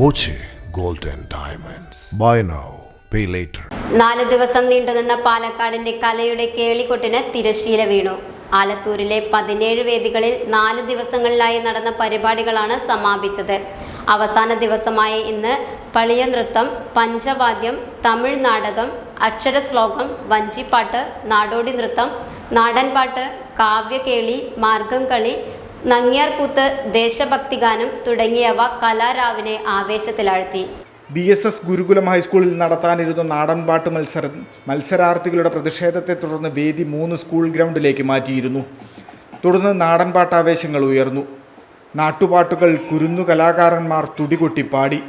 Boche gold diamonds. Buy now pay later. നാല് ദിവസം നീണ്ടുനിന്ന പാലക്കാടിന്റെ കലയുടെ കേളികൊട്ടിന് തിരശീല വീണു. ആലത്തൂരിലെ പതിനേഴ് വേദികളിൽ നാല് ദിവസങ്ങളിലായി നടന്ന പരിപാടികളാണ് സമാപിച്ചത്. അവസാന ദിവസമായ ഇന്ന് പളിയ നൃത്തം പഞ്ചവാദ്യം തമിഴ് നാടകം അക്ഷര ശ്ലോകം വഞ്ചിപ്പാട്ട് നാടോടി നൃത്തം നാടൻപാട്ട് കാവ്യകേളി മാർഗം കളി നങ്ങ്യാർകൂത്ത് ദേശഭക്തിഗാനം തുടങ്ങിയവ കലാരാവിനെ ആവേശത്തിലാഴ്ത്തി. ബി എസ് എസ് ഗുരുകുലം ഹൈസ്കൂളിൽ നടത്താനിരുന്ന നാടൻപാട്ട് മത്സരം മത്സരാർത്ഥികളുടെ പ്രതിഷേധത്തെ തുടർന്ന് വേദി മൂന്ന് സ്കൂൾ ഗ്രൗണ്ടിലേക്ക് മാറ്റിയിരുന്നു. തുടർന്ന് നാടൻപാട്ടാവേശങ്ങൾ ഉയർന്നു. നാട്ടുപാട്ടുകൾ കുരുന്നു കലാകാരന്മാർ തുടികൊട്ടി പാടി.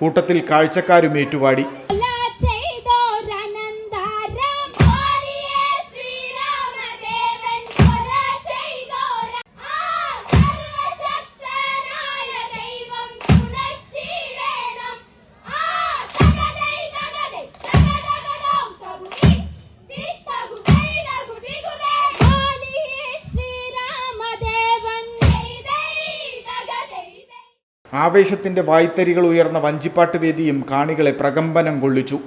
കൂട്ടത്തിൽ കാഴ്ചക്കാരും ഏറ്റുപാടി. ആവേശത്തിന്റെ വായ്ത്തരികൾ ഉയർന്ന വഞ്ചിപ്പാട്ട് വേദിയും കാണികളെ പ്രകമ്പനം കൊള്ളിച്ചു.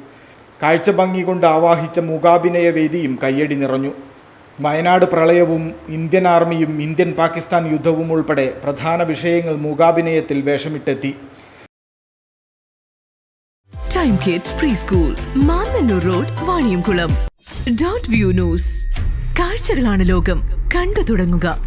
കാഴ്ചഭംഗി കൊണ്ട് ആവാഹിച്ച മൂകാഭിനയ വേദിയും കയ്യടി നിറഞ്ഞു. വയനാട് പ്രളയവും ഇന്ത്യൻ ആർമിയും ഇന്ത്യൻ പാകിസ്ഥാൻ യുദ്ധവും ഉൾപ്പെടെ പ്രധാന വിഷയങ്ങൾ മൂകാഭിനയത്തിൽ വേഷമിട്ടെത്തി. Time kids pre school Mannannur road Vaniyamkulam dot view news കാഴ്ചകളാണ് ലോകം. കണ്ടു തുടങ്ങുക.